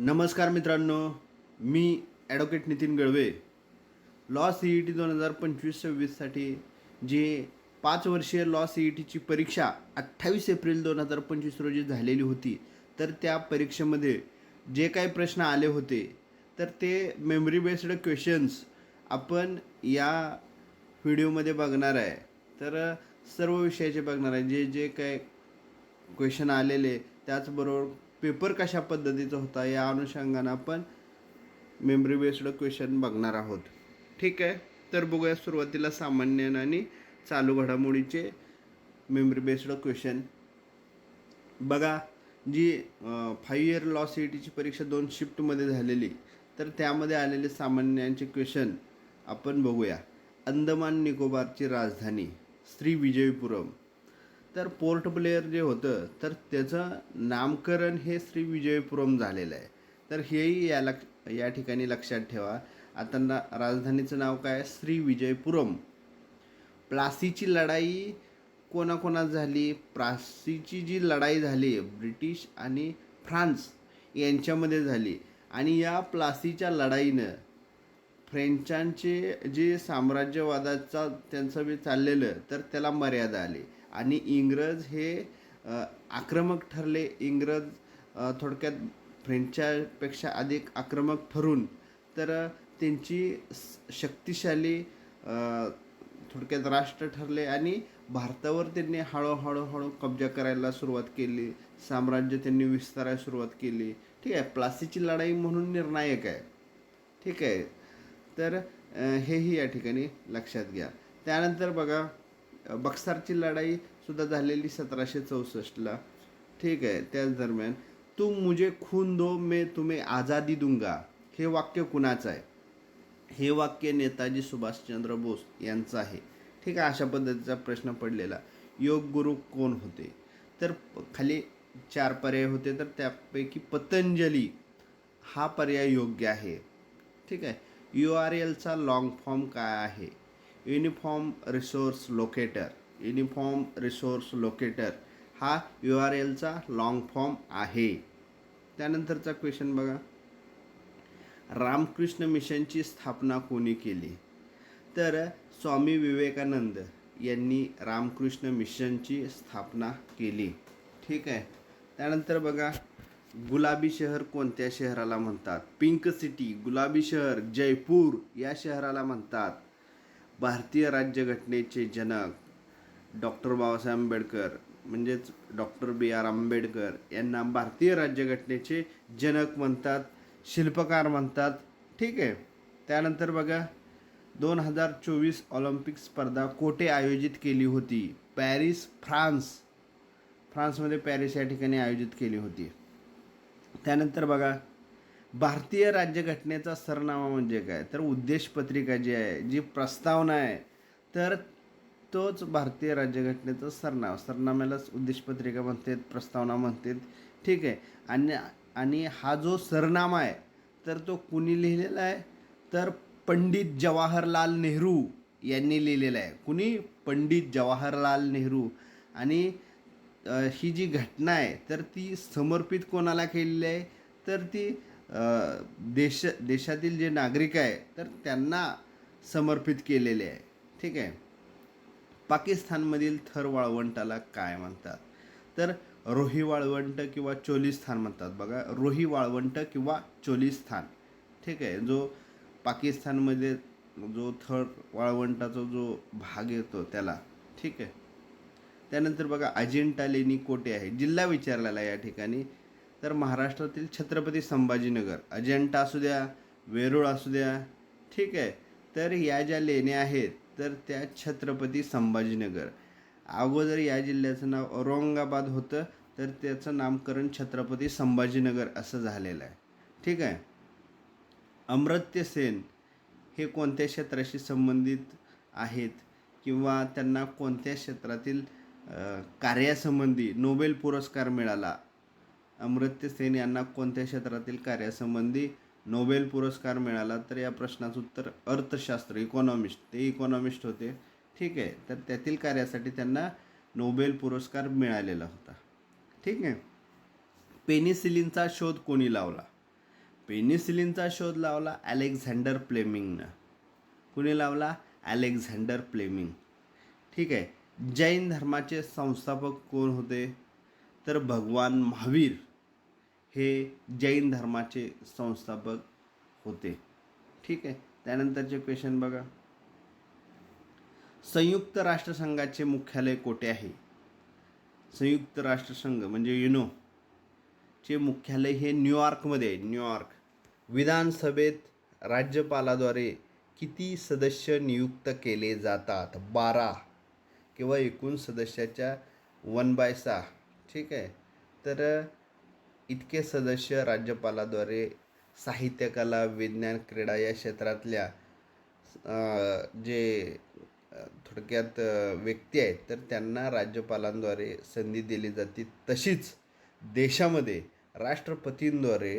नमस्कार मित्रांनो मी advocate Nitin Galve law C E T दोन हजार पंचवीस सव्वीससाठी जे पाच वर्षीय लॉ सी ई टीची परीक्षा अठ्ठावीस एप्रिल दोन हजार पंचवीस रोजी झालेली होती तर त्या परीक्षेमध्ये जे काही प्रश्न आले होते तर ते मेमरी बेस्ड क्वेश्चन्स आपण या व्हिडिओमध्ये बघणार आहे. तर सर्व विषयाचे बघणार आहे. जे जे काय क्वेश्चन आलेले त्याचबरोबर पेपर कशा पद्धतीचा होता या अनुषंगानं आपण मेमरी बेस्ड क्वेश्चन बघणार आहोत. ठीक आहे? तर बघूया सुरुवातीला सामान्य आणि चालू घडामोडीचे मेमरी बेस्ड क्वेश्चन बघा जी five year law C E टीची परीक्षा दोन शिफ्टमध्ये झालेली तर त्यामध्ये आलेले सामान्यांचे क्वेश्चन आपण बघूया. अंदमान निकोबारची राजधानी श्री विजयपुरम. तर पोर्ट ब्लेअर जे होतं तर त्याचं नामकरण हे श्री विजयपुरम झालेलं आहे. तर हेही या लक्ष या ठिकाणी लक्षात ठेवा. आता ना राजधानीचं नाव काय? आहे? श्री विजयपुरम. प्लासीची लढाई कोणाकोणात झाली? प्लासीची जी लढाई झाली ब्रिटिश आणि फ्रान्स यांच्यामध्ये झाली. आणि या प्लासीच्या लढाईनं फ्रेंचांचे जे साम्राज्यवादाचा त्यांचं बी चाललेलं तर त्याला मर्यादा आली. आणि इंग्रज हे आक्रमक ठरले. इंग्रज थोडक्यात फ्रेंचच्यापेक्षा अधिक आक्रमक ठरून तर त्यांची शक्तिशाली थोडक्यात राष्ट्र ठरले आणि भारतावर त्यांनी हळूहळू हळू कब्जा करायला सुरुवात केली. साम्राज्य त्यांनी विस्तारायला सुरुवात केली. ठीक आहे प्लासीची लढाई म्हणून निर्णायक आहे. ठीक आहे. तर हेही या ठिकाणी लक्षात घ्या. त्यानंतर बघा बक्सारची लढाई सुद्धा झालेली सतराशे चौसष्टला. ठीक आहे त्याच दरम्यान तुम मुझे खून दो मैं तुम्ही आझादी दुंगा. हे वाक्य कुणाचं आहे? हे वाक्य नेताजी सुभाषचंद्र बोस यांचं आहे. ठीक आहे अशा पद्धतीचा प्रश्न पडलेला. योग गुरु कोण होते? तर खाली चार पर्याय होते तर त्यापैकी पतंजली हा पर्याय योग्य आहे. ठीक आहे यू आर एलचा लॉंग फॉर्म काय आहे? Uniform resource locator uniform resource locator हा यू आर एलचा लॉंग फॉर्म आहे. त्यानंतरचा क्वेश्चन बघा. रामकृष्ण मिशनची स्थापना कोणी केली? तर स्वामी विवेकानंद यांनी रामकृष्ण मिशनची स्थापना केली. ठीक आहे. त्यानंतर बघा. गुलाबी शहर कोणत्या शहराला म्हणतात? पिंक सिटी गुलाबी शहर जयपूर या शहराला म्हणतात. भारतीय राज्यघटनेचे जनक डॉक्टर बाबासाहेब आंबेडकर म्हणजेच डॉक्टर बी आर आंबेडकर यांना भारतीय राज्यघटनेचे जनक म्हणतात शिल्पकार म्हणतात. ठीक आहे. त्यानंतर बघा दोन हजार चोवीस ऑलिम्पिक स्पर्धा कोठे आयोजित केली होती? Paris France. फ्रान्समध्ये पॅरिस या ठिकाणी आयोजित केली होती. त्यानंतर बघा भारतीय राज्यघटनेचा सरनामा म्हणजे काय? तर उद्देश पत्रिका जी आहे जी प्रस्तावना आहे तर तोच भारतीय राज्यघटनेचा सरनामा. सरनाम्यालाच उद्देश पत्रिका म्हणतात प्रस्तावना म्हणतात. ठीक आहे. आणि आणि हा जो सरनामा आहे तर तो कुणी लिहिलेला आहे? तर पंडित जवाहरलाल नेहरू यांनी लिहिलेला आहे. कुणी? पंडित जवाहरलाल नेहरू. आणि ही जी घटना आहे तर ती समर्पित कोणाला केलेली आहे? तर ती देश देशातील जे नागरिक आहे तर त्यांना समर्पित केलेले आहे. ठीक आहे? पाकिस्तानमधील थर वाळवंटाला काय म्हणतात? तर रोही वाळवंट किंवा चोलिस्थान म्हणतात. बघा रोही वाळवंट किंवा चोलिस्थान ठीक आहे? जो पाकिस्तानमध्ये जो थर वाळवंटाचा जो भाग येतो त्याला. ठीक आहे? त्यानंतर बघा अजिंठा लेणी कोठे आहे. जिल्हा विचारलेला या ठिकाणी. तर महाराष्ट्रातील छत्रपती संभाजीनगर अजिंठा असू द्या वेरूळ असू द्या ठीक आहे. तर या ज्या लेण्या आहेत तर त्या छत्रपती संभाजीनगर. अगोदर या जिल्ह्याचं नाव औरंगाबाद होतं तर त्याचं नामकरण छत्रपती संभाजीनगर असं झालेलं आहे. ठीक आहे? अमर्त्य सेन हे कोणत्या क्षेत्राशी संबंधित आहेत? किंवा त्यांना कोणत्या क्षेत्रातील कार्यासंबंधी नोबेल पुरस्कार मिळाला? अमर्त्य सेन यांना कोणत्या क्षेत्रातील कार्यासंबंधी नोबेल पुरस्कार मिळाला? तर या प्रश्नाचं उत्तर अर्थशास्त्र इकॉनॉमिस्ट. ते इकॉनॉमिस्ट होते. ठीक आहे. तर त्यातील कार्यासाठी त्यांना नोबेल पुरस्कार मिळालेला होता. ठीक आहे. पेनिसिलिनचा शोध कोणी लावला? पेनिसिलिनचा शोध लावला अलेक्झांडर प्लेमिंगनं कुणी लावला? अलेक्झांडर प्लेमिंग ठीक आहे. जैन धर्माचे संस्थापक कोण होते? तर भगवान महावीर. हे जैन धर्माचे संस्थापक होते. ठीक आहे? त्यानंतरचे क्वेश्चन बघा. संयुक्त राष्ट्रसंघाचे मुख्यालय कोठे आहे? संयुक्त राष्ट्रसंघ म्हणजे युनो चे मुख्यालय हे न्यूयॉर्कमध्ये आहे. न्यूयॉर्क विधानसभेत राज्यपालाद्वारे किती सदस्य नियुक्त केले जातात? बारा किंवा एकूण सदस्याच्या वन बाय सहा. ठीक आहे? तर इतके सदस्य राज्यपालाद्वारे साहित्य कला विज्ञान क्रीडा या क्षेत्रातल्या जे थोडक्यात व्यक्ती आहेत तर त्यांना राज्यपालांद्वारे संधी दिली जाते. तशीच देशामध्ये राष्ट्रपतींद्वारे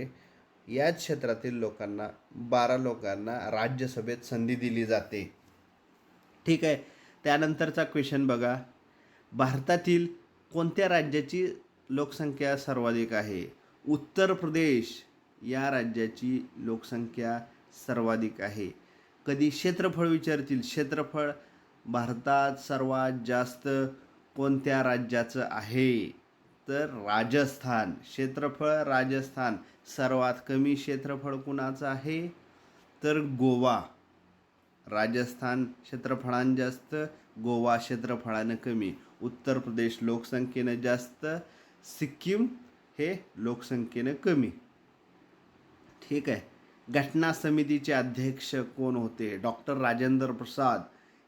याच क्षेत्रातील लोकांना बारा लोकांना राज्यसभेत संधी दिली जाते. ठीक आहे. त्यानंतरचा क्वेश्चन बघा. भारतातील कोणत्या राज्याची लोकसंख्या सर्वाधिक आहे? उत्तर प्रदेश या राज्याची लोकसंख्या सर्वाधिक आहे. कधी क्षेत्रफळ विचारतील क्षेत्रफळ भारतात सर्वात जास्त कोणत्या राज्याचं आहे? तर राजस्थान. क्षेत्रफळ राजस्थान. सर्वात कमी क्षेत्रफळ कुणाचं आहे? तर गोवा. राजस्थान क्षेत्रफळानं जास्त गोवा क्षेत्रफळानं कमी. उत्तर प्रदेश लोकसंख्येनं जास्त सिक्कीम हे लोकसंख्येनं कमी. ठीक आहे. घटना समितीचे अध्यक्ष कोण होते? डॉक्टर राजेंद्र प्रसाद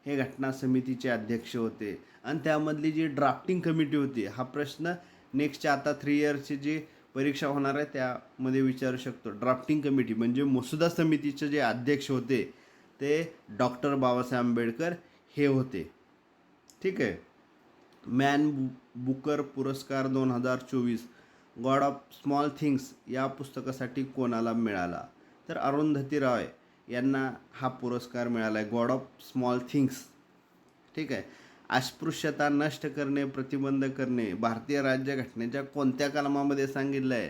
हे घटना समितीचे अध्यक्ष होते. आणि त्यामधली जी ड्राफ्टिंग कमिटी होती हा प्रश्न नेक्स्टच्या आता थ्री इयर्सची जी परीक्षा होणार आहे त्यामध्ये विचारू शकतो. ड्राफ्टिंग कमिटी म्हणजे मसुदा समितीचे जे अध्यक्ष होते ते डॉक्टर बाबासाहेब आंबेडकर हे होते. ठीक आहे. मॅन बुकर पुरस्कार दोन हजार चोवीस गॉड ऑफ स्मॉल थिंग्स या पुस्तकासाठी कोणाला मिळाला? तर अरुंधती रॉय यांना हा पुरस्कार मिळाला आहे गॉड ऑफ स्मॉल थिंग्स. ठीक आहे? अस्पृश्यता नष्ट करणे प्रतिबंध करणे भारतीय राज्यघटनेच्या कोणत्या कलमामध्ये सांगितलं आहे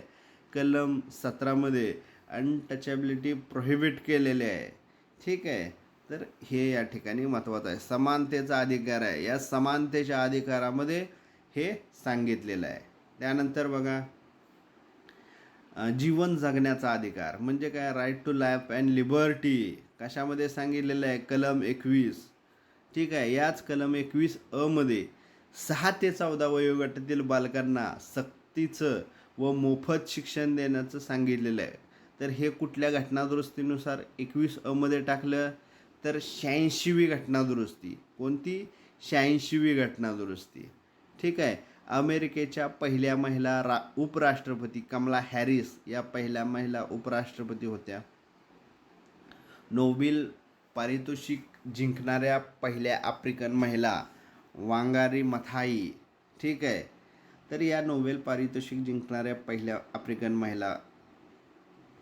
कलम सतरामध्ये अनटचॅबिलिटी प्रोहिबिट केलेले आहे. ठीक आहे? तर हे या ठिकाणी महत्त्वाचं आहे. समानतेचा अधिकार आहे. या समानतेच्या अधिकारामध्ये हे सांगितलेलं आहे. त्यानंतर बघा. जीवन जगण्याचा अधिकार. म्हणजे काय? Right to life and liberty कशामध्ये सांगितलेलं आहे? कलम एकवीस. ठीक आहे? याच कलम एकवीस अमध्ये सहा ते चौदा वयोगटातील बालकांना सक्तीचं व मोफत शिक्षण देण्याचं सांगितलेलं आहे. तर हे कुठल्या घटनादुरुस्तीनुसार एकवीस अमध्ये टाकलं? तर शहाऐंशीवी घटनादुरुस्ती. कोणती? शहाऐंशीवी घटनादुरुस्ती. ठीक आहे? अमेरिकेच्या पहिल्या महिला रा उपराष्ट्रपती कमला हॅरिस या पहिल्या महिला उपराष्ट्रपती होत्या. नोबेल पारितोषिक जिंकणाऱ्या पहिल्या आफ्रिकन महिला वांगारी मथाई ठीक आहे? तर या नोबेल पारितोषिक जिंकणाऱ्या पहिल्या आफ्रिकन महिला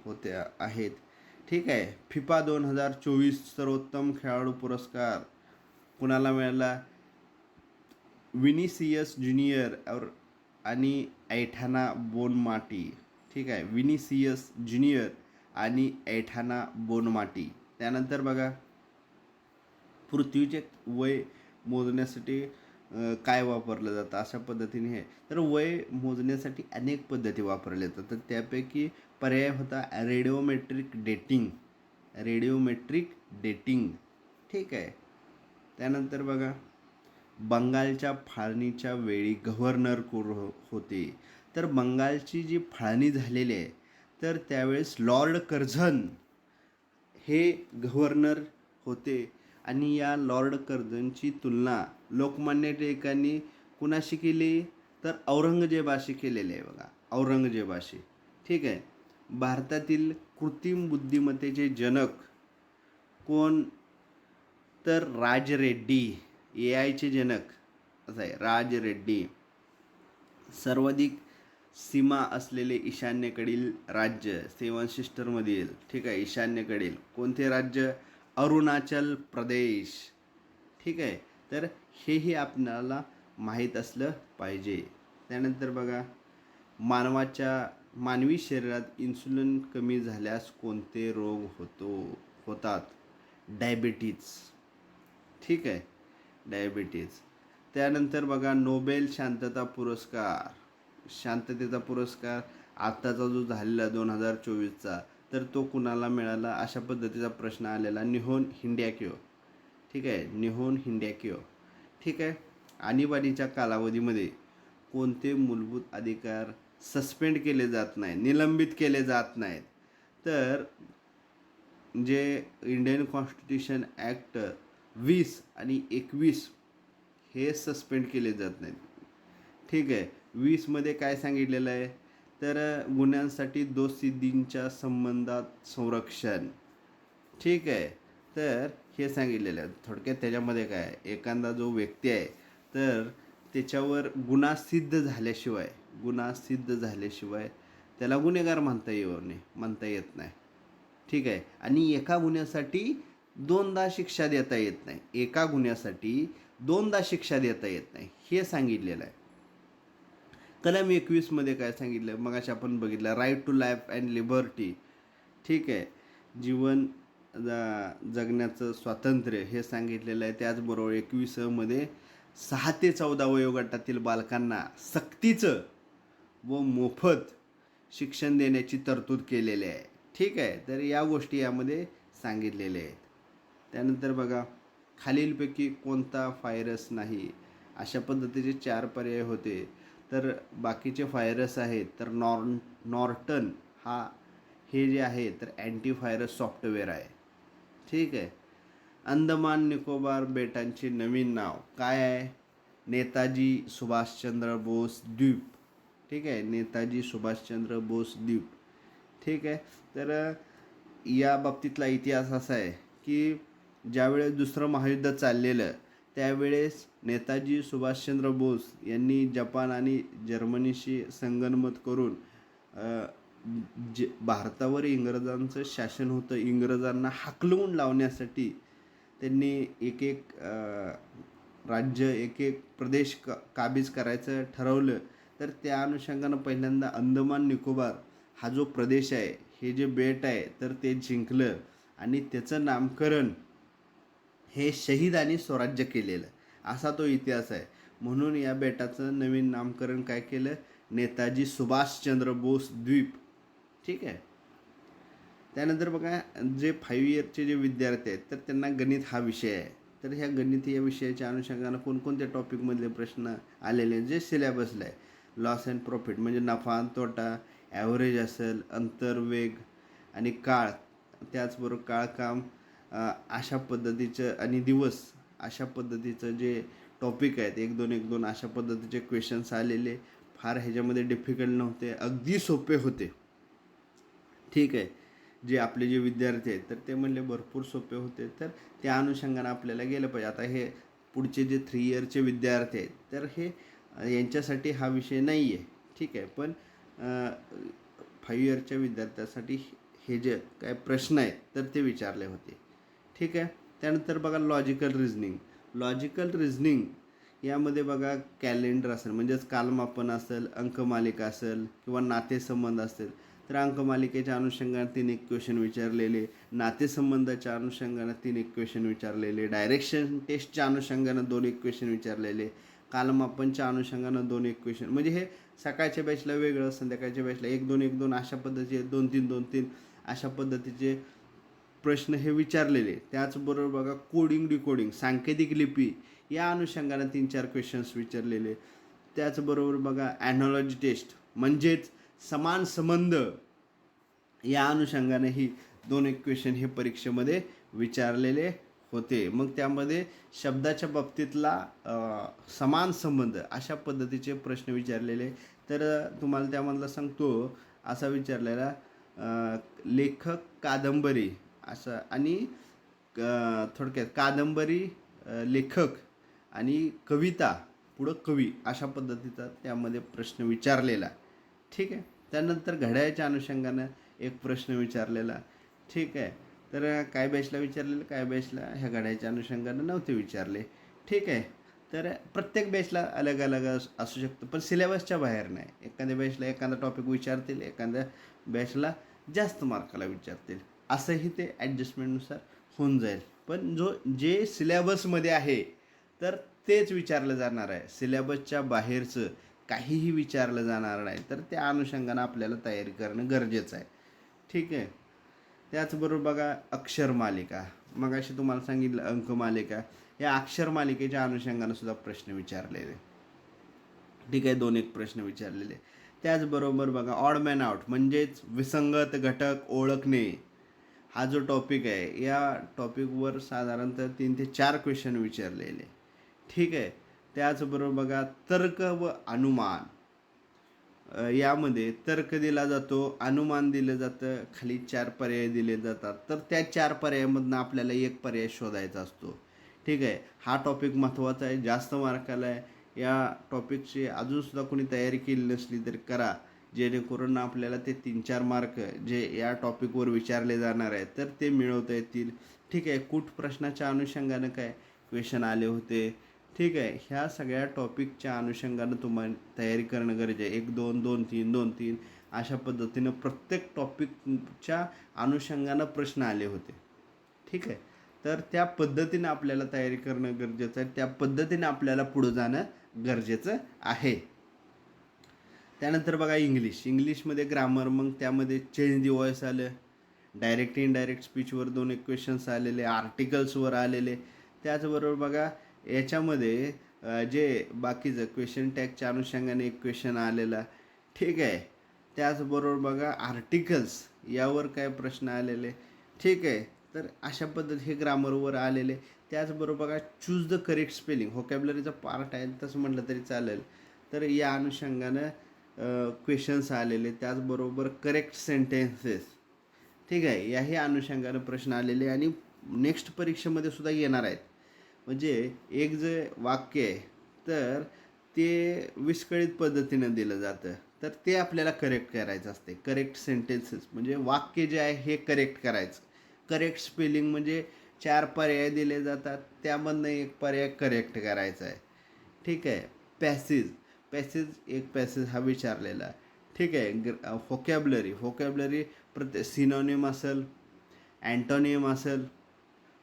होत्या आहेत. ठीक आहे? फिफा दोन हजार चोवीस सर्वोत्तम खेळाडू पुरस्कार कुणाला मिळाला? विनिसियस ज्युनियर और आणि ऐठाना बोनमाटी ठीक आहे? विनिसियस ज्युनियर आणि ऐठाना बोनमाटी. त्यानंतर बघा पृथ्वीचे वय मोजण्यासाठी काय वापरलं जातं अशा पद्धतीने हे. तर वय मोजण्यासाठी अनेक पद्धती वापरल्या जातात. तर त्यापैकी पर्याय होता रेडिओमेट्रिक डेटिंग. रेडिओमेट्रिक डेटिंग ठीक आहे? त्यानंतर बघा बंगालच्या फाळणीच्या वेळी गव्हर्नर कोर हो-, होते? तर बंगालची जी फाळणी झालेली आहे तर त्यावेळेस लॉर्ड कर्झन हे गव्हर्नर होते. आणि या लॉर्ड कर्झनची तुलना लोकमान्य टिळकांनी कुणाशी केली? तर औरंगजेबाशी केलेली आहे बघा औरंगजेबाशी. ठीक आहे? भारतातील कृत्रिम बुद्धिमत्तेचे जनक कोण? तर राज रेड्डी ए आयचे जनक असं आहे राज रेड्डी. सर्वाधिक सीमा असलेले ईशान्येकडील राज्य सेवन सिस्टरमधील ठीक आहे ईशान्येकडील कोणते राज्य? अरुणाचल प्रदेश. ठीक आहे तर हेही आपल्याला माहीत असलं पाहिजे. त्यानंतर बघा मानवाच्या मानवी शरीरात इन्सुलिन कमी झाल्यास कोणते रोग होतो? होतात. डायबिटीज. ठीक आहे डायबिटीज. त्यानंतर बघा नोबेल शांतता पुरस्कार. शांततेचा पुरस्कार आत्ताचा जो झालेला दोन हजार चोवीसचा तर तो कुणाला मिळाला? अशा पद्धतीचा प्रश्न आलेला. निहोन हिंड्याक्यो ठीक आहे? निहोन हिंड्याक्यो ठीक आहे? आणीबाणीच्या कालावधीमध्ये कोणते मूलभूत अधिकार सस्पेंड केले जात नाही निलंबित केले जात नाहीत? तर जे इंडियन कॉन्स्टिट्यूशन ॲक्ट वीस आणि एकवीस हे सस्पेंड केले जात नाहीत. ठीक आहे. वीसमध्ये काय सांगितलेलं आहे? तर गुन्ह्यांसाठी दोषसिद्धींच्या संबंधात संरक्षण. ठीक आहे. तर हे सांगितलेलं आहे. थोडक्यात त्याच्यामध्ये काय आहे, एखादा जो व्यक्ती आहे तर त्याच्यावर गुन्हा सिद्ध झाल्याशिवाय गुन्हा सिद्ध झाल्याशिवाय त्याला गुन्हेगार म्हणता येऊ नये म्हणता येत नाही. ठीक आहे. आणि एका गुन्ह्यासाठी दोनदा शिक्षा देता येत नाही. एका गुन्ह्यासाठी दोनदा शिक्षा देता येत नाही. हे सांगितलेलं आहे. कलम एकवीसमध्ये काय सांगितलं? मग आपण बघितलं right to life and liberty ठीक आहे. जीवन जगण्याचं स्वातंत्र्य हे सांगितलेलं आहे. त्याचबरोबर एकवीसमध्ये सहा ते चौदा वयोगटातील बालकांना सक्तीचं व मोफत शिक्षण देण्याची तरतूद केलेली आहे. ठीक आहे. तर या गोष्टी यामध्ये सांगितलेल्या आहेत. त्यानंतर बघा खालीलपैकी कोणता व्हायरस नाही? अशा पद्धतीचे चार पर्याय होते. तर बाकीचे व्हायरस आहेत तर नॉर नॉर्टन हा हे जे आहे तर अँटीव्हायरस सॉफ्टवेअर आहे. ठीक आहे? अंदमान निकोबार बेटांचे नवीन नाव काय आहे? नेताजी सुभाषचंद्र बोस द्वीप. ठीक आहे? नेताजी सुभाषचंद्र बोस द्वीप. ठीक आहे? तर या बाबतीतला इतिहास असा आहे की ज्यावेळेस दुसरं महायुद्ध चाललेलं त्यावेळेस नेताजी सुभाषचंद्र बोस यांनी जपान आणि जर्मनीशी संगनमत करून ज जे भारतावर इंग्रजांचं शासन होतं इंग्रजांना हाकलवून लावण्यासाठी त्यांनी एक एक राज्य एक एक प्रदेश क काबीज करायचं ठरवलं. तर त्या अनुषंगानं पहिल्यांदा अंदमान निकोबार हा जो प्रदेश आहे हे जे बेट आहे तर ते जिंकलं. आणि त्याचं नामकरण हे शहीदांनी स्वराज्य केलेलं. असा तो इतिहास आहे. म्हणून या बेटाचं नवीन नामकरण काय केलं? नेताजी सुभाषचंद्र बोस द्वीप. ठीक आहे? त्यानंतर बघा जे फाईव्ह इयरचे जे विद्यार्थी आहेत तर त्यांना गणित हा विषय आहे. तर ह्या गणित या विषयाच्या अनुषंगानं कोणकोणत्या टॉपिकमधले प्रश्न आलेले जे सिलेबसला आहे. लॉस अँड प्रॉफिट म्हणजे नफा आणि तोटा ॲव्हरेज असेल अंतर्वेग आणि काळ. त्याचबरोबर काळ काम अशा पद्धतीचं आणि दिवस अशा पद्धतीचं जे टॉपिक आहेत एक दोन एक दोन अशा पद्धतीचे क्वेश्चन्स आलेले फार ह्याच्यामध्ये डिफिकल्ट नव्हते अगदी सोपे होते. ठीक आहे. जे आपले जे विद्यार्थी आहेत तर ते म्हणले भरपूर सोपे होते. तर त्या अनुषंगानं आपल्याला गेलं पाहिजे. आता हे पुढचे जे थ्री इयरचे विद्यार्थी आहेत तर हे यांच्यासाठी हा विषय नाही आहे ठीक आहे. पण फाईव्ह इयरच्या विद्यार्थ्यासाठी हे जे काय प्रश्न आहेत तर ते विचारले होते. ठीक आहे? त्यानंतर बघा लॉजिकल रिझनिंग लॉजिकल रिझनिंग यामध्ये बघा कॅलेंडर असेल म्हणजेच कालमापन असेल अंकमालिका असेल किंवा नातेसंबंध असेल तर अंकमालिकेच्या अनुषंगाने तीन एक क्वेश्चन विचारलेले नातेसंबंधाच्या अनुषंगानं तीन एक क्वेश्चन विचारलेले डायरेक्शन टेस्टच्या अनुषंगानं दोन एक क्वेश्चन विचारलेले कालमापनच्या अनुषंगानं दोन एक क्वेश्चन म्हणजे हे सकाळच्या बॅचला वेगळं संध्याकाळच्या बॅचला एक दोन एक दोन अशा पद्धतीचे दोन तीन दोन तीन अशा पद्धतीचे प्रश्न हे विचारलेले. त्याचबरोबर बघा कोडिंग डिकोडिंग सांकेतिक लिपी या अनुषंगानं तीन चार क्वेश्चन्स विचारलेले. त्याचबरोबर बघा ॲनॉलॉजी टेस्ट म्हणजेच समान संबंध या अनुषंगानेही दोन एक क्वेश्चन हे परीक्षेमध्ये विचारलेले होते. मग त्यामध्ये शब्दाच्या बाबतीतला समान संबंध अशा पद्धतीचे प्रश्न विचारलेले. तर तुम्हाला त्यामधला सांगतो. असा विचारलेला लेखक कादंबरी. असं. आणि क- थोडक्यात कादंबरी लेखक आणि कविता पुढं कवी अशा पद्धतीचा त्यामध्ये प्रश्न विचारलेला. ठीक आहे? त्यानंतर घड्याळ्याच्या अनुषंगानं एक प्रश्न विचारलेला. ठीक आहे? तर काय बॅचला विचारलेलं? काय बॅचला? ह्या घड्याळ्याच्या अनुषंगानं नव्हते विचारले. ठीक आहे? तर प्रत्येक बॅचला अलग अलग असू शकतं पण सिलेबसच्या बाहेर नाही. एखाद्या बॅचला एखादा टॉपिक विचारतील एखाद्या बॅचला जास्त मार्काला विचारतील. असंही ते ॲडजस्टमेंटनुसार होऊन जाईल. पण जो जे सिलेबसमध्ये आहे तर तेच विचारलं जाणार आहे. सिलेबसच्या बाहेरचं काहीही विचारलं जाणार नाही. तर त्या अनुषंगानं आपल्याला तयारी करणं गरजेचं आहे. ठीक आहे? त्याचबरोबर बघा अक्षर मालिका. मग अशी तुम्हाला सांगितलं अंक मालिका. या अक्षर मालिकेच्या अनुषंगानं सुद्धा प्रश्न विचारलेले. ठीक आहे? दोन एक प्रश्न विचारलेले. त्याचबरोबर बघा ऑड मॅन आउट म्हणजेच विसंगत घटक ओळखणे. हा जो टॉपिक आहे या टॉपिकवर साधारणतः तीन ते चार क्वेश्चन विचारलेले. ठीक आहे? त्याचबरोबर बघा तर्क व अनुमान. यामध्ये तर्क दिला जातो अनुमान दिलं जातं खाली चार पर्याय दिले जातात. तर त्या चार पर्यायामधनं आपल्याला एक पर्याय शोधायचा असतो. ठीक आहे? हा टॉपिक महत्त्वाचा आहे जास्त मार्काला आहे या टॉपिकची अजूनसुद्धा कोणी तयारी केली नसली तर करा. जेणेकरून आपल्याला ते तीन चार मार्क जे या टॉपिकवर विचारले जाणार आहेत तर ते मिळवता येतील. ठीक आहे कूट प्रश्नाच्या अनुषंगानं काय क्वेश्चन आले होते? ठीक आहे ह्या सगळ्या टॉपिकच्या अनुषंगानं तुम्हाला तयारी करणं गरजेचं आहे. एक दोन दोन तीन दोन तीन अशा पद्धतीनं प्रत्येक टॉपिकच्या अनुषंगानं प्रश्न आले होते. ठीक आहे तर त्या पद्धतीनं आपल्याला तयारी करणं गरजेचं आहे. त्या पद्धतीनं आपल्याला पुढं जाणं गरजेचं आहे. त्यानंतर बघा इंग्लिश. इंग्लिशमध्ये ग्रामर मग त्यामध्ये चेंज दी वॉइस आलं डायरेक्ट इनडायरेक्ट स्पीचवर दोन एक क्वेश्चन्स आलेले आर्टिकल्सवर आलेले. त्याचबरोबर बघा याच्यामध्ये जे बाकीचं क्वेश्चन टॅगच्या अनुषंगाने एक क्वेश्चन आलेला. ठीक आहे. त्याचबरोबर बघा आर्टिकल्स यावर काय प्रश्न आलेले. ठीक आहे. तर अशा पद्धती हे ग्रामरवर आलेले. त्याचबरोबर बघा चूज द करेक्ट स्पेलिंग होकॅबलरीचा पार्ट आहे तसं म्हटलं तरी चालेल. तर या अनुषंगानं क्वेश्चन्स आलेले त्याचबरोबर करेक्ट सेंटेन्सेस ठीक आहे? याही अनुषंगानं प्रश्न आलेले आणि नेक्स्ट परीक्षेमध्ये सुद्धा येणार आहेत. म्हणजे एक जे वाक्य आहे तर ते विस्कळीत पद्धतीनं दिलं जातं. तर ते आपल्याला करेक्ट करायचं असते. करेक्ट सेंटेन्सेस म्हणजे वाक्य जे आहे हे करेक्ट करायचं. करेक्ट स्पेलिंग म्हणजे चार पर्याय दिले जातात. त्यामधनं एक पर्याय करेक्ट करायचा आहे. ठीक आहे? पॅसेज पॅसेज एक पॅसेज हा विचारलेला आहे. ठीक आहे व्होकॅबलरी व्होकॅबलरी प्रत्येक सिनोनिम असेल अँटोनियम असेल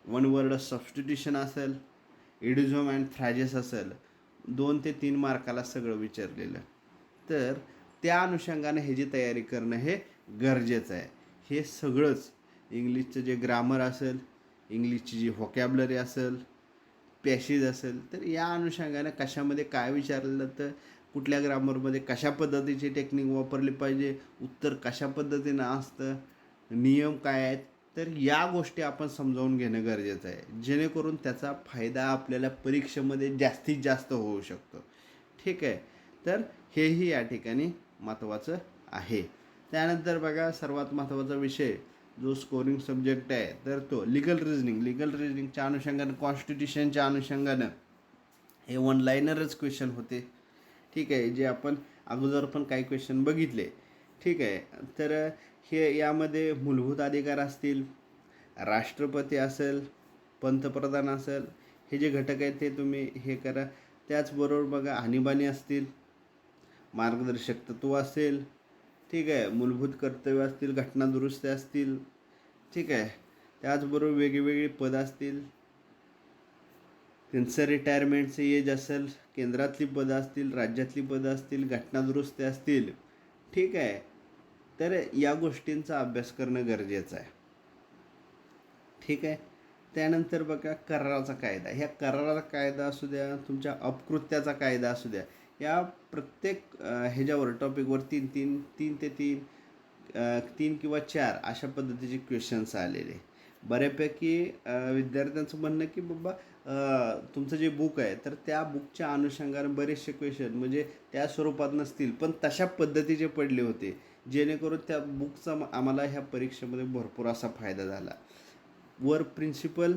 वन वर्ड सबस्टिट्यूशन असेल इडिझोम अँड फ्रॅजेस असेल दोन ते तीन मार्काला सगळं विचारलेलं. तर त्या अनुषंगाने ह्याची तयारी करणं हे गरजेचं आहे. हे सगळंच इंग्लिशचं जे ग्रामर असेल इंग्लिशची जी व्होकॅबलरी असेल पॅशेज असेल तर या अनुषंगाने कशामध्ये काय विचारलं तर कुठल्या ग्रामरमध्ये कशा पद्धतीची टेक्निक वापरली पाहिजे उत्तर कशा पद्धतीनं असतं नियम काय आहेत तर या गोष्टी आपण समजावून घेणं गरजेचं आहे. जेणेकरून त्याचा फायदा आपल्याला परीक्षेमध्ये जास्तीत जास्त होऊ शकतो. ठीक आहे? तर हेही या ठिकाणी महत्त्वाचं आहे. त्यानंतर बघा सर्वात महत्त्वाचा विषय जो स्कोरिंग सब्जेक्ट आहे तर तो लिगल रिजनिंग लिगल रिजनिंगच्या अनुषंगानं कॉन्स्टिट्युशनच्या अनुषंगानं हे वन लाईनरच क्वेश्चन होते. ठीक आहे जे आपण अगोदर पण काही क्वेश्चन बघितले. ठीक आहे तर हे यामध्ये मूलभूत अधिकार असतील राष्ट्रपती असेल पंतप्रधान असेल हे जे घटक आहेत ते तुम्ही हे करा. त्याचबरोबर बघा आणीबाणी असतील मार्गदर्शक तत्व असेल ठीक आहे मूलभूत कर्तव्य असतील घटना दुरुस्त्या असतील ठीक आहे. त्याचबरोबर वेगवेगळी पदं असतील त्यांचं रिटायरमेंटचं एज असेल केंद्रातली पदं असतील राज्यातली पदं असतील घटनादुरुस्ती असतील ठीक आहे. तर या गोष्टींचा अभ्यास करणं गरजेचं आहे. ठीक आहे? त्यानंतर बघा कराराचा कायदा. ह्या कराराचा कायदा असू द्या तुमच्या अपकृत्याचा कायदा असू द्या या प्रत्येक ह्याच्यावर टॉपिकवर तीन तीन तीन ते तीन तीन किंवा चार अशा पद्धतीचे क्वेश्चन्स आलेले. बऱ्यापैकी विद्यार्थ्यांचं म्हणणं की बाबा तुमचं जे बुक आहे तर त्या बुकच्या अनुषंगाने बरेचसे क्वेश्चन म्हणजे त्या स्वरूपात नसतील पण तशा पद्धतीचे पडले होते जेणेकरून त्या बुकचा आम्हाला ह्या परीक्षेमध्ये भरपूर असा फायदा झाला. वर प्रिन्सिपल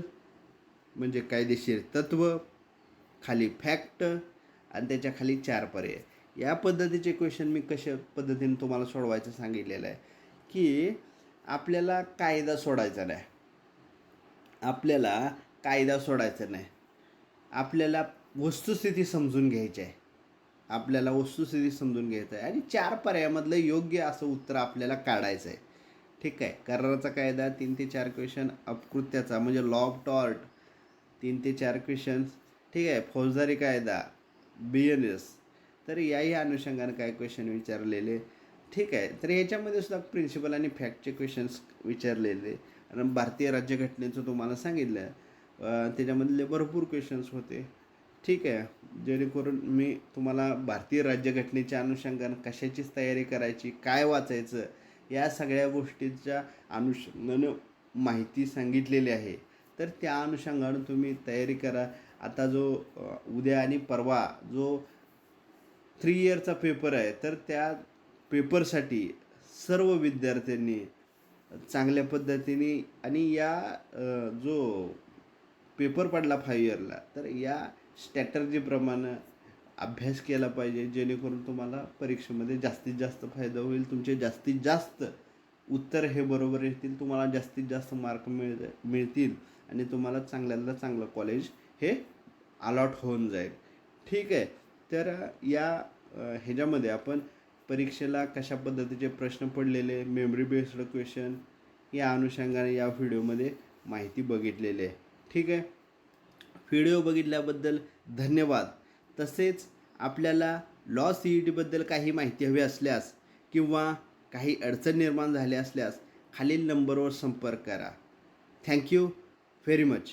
म्हणजे कायदेशीर तत्व खाली फॅक्ट आणि त्याच्याखाली चार पर्याय. या पद्धतीचे क्वेश्चन मी कशा पद्धतीने तुम्हाला सोडवायचं सांगितलेलं आहे की आपल्याला कायदा सोडायचा नाही. आपल्याला कायदा सोडायचा नाही. आपल्याला वस्तुस्थिती समजून घ्यायची आहे. आपल्याला वस्तुस्थिती समजून घ्यायचं आहे. आणि चार पर्यायामधलं योग्य असं उत्तर आपल्याला काढायचं आहे. ठीक आहे. कराराचा कायदा तीन ते चार क्वेश्चन अपकृत्याचा म्हणजे लॉ ऑफ टॉर्ट तीन ते चार क्वेश्चन्स ठीक आहे. फौजदारी कायदा बी एन एस तर याही अनुषंगाने काय क्वेश्चन विचारलेले? ठीक आहे. तर याच्यामध्ये सुद्धा प्रिन्सिपल आणि फॅक्टचे क्वेश्चन्स विचारलेले. आणि भारतीय राज्यघटनेचं तुम्हाला सांगितलं. त्याच्यामधले भरपूर क्वेश्चन्स होते. ठीक आहे. जेणेकरून मी तुम्हाला भारतीय राज्यघटनेच्या अनुषंगानं कशाचीच तयारी करायची काय वाचायचं या सगळ्या गोष्टींच्या अनुषंगानं माहिती सांगितलेली आहे. तर त्या अनुषंगानं तुम्ही तयारी करा. आता जो उद्या आणि परवा जो थ्री इयरचा पेपर आहे तर त्या पेपरसाठी सर्व विद्यार्थ्यांनी चांगल्या पद्धतीने आणि या जो पेपर पडला फाय इयरला तर या स्ट्रॅटर्जीप्रमाणे अभ्यास केला पाहिजे जेणेकरून तुम्हाला परीक्षेमध्ये जास्तीत जास्त फायदा होईल. तुमचे जास्तीत जास्त उत्तर हे बरोबर येतील तुम्हाला जास्तीत जास्त मार्क मिळ मिळतील आणि तुम्हाला चांगल्यातलं चांगलं कॉलेज हे अलॉट होऊन जाईल. ठीक आहे. तर या ह्याच्यामध्ये आपण परीक्षेला कशा पद्धतीचे प्रश्न पडलेले मेमरी बेस्ड क्वेश्चन या अनुषंगाने या व्हिडिओमध्ये माहिती बघितलेली आहे. ठीक आहे? व्हिडिओ बघितल्याबद्दल धन्यवाद. तसेच आपल्याला लॉ सी ई टीबद्दल काही माहिती हवी असल्यास किंवा काही अडचण निर्माण झाल्या असल्यास खालील नंबरवर संपर्क करा. Thank you very much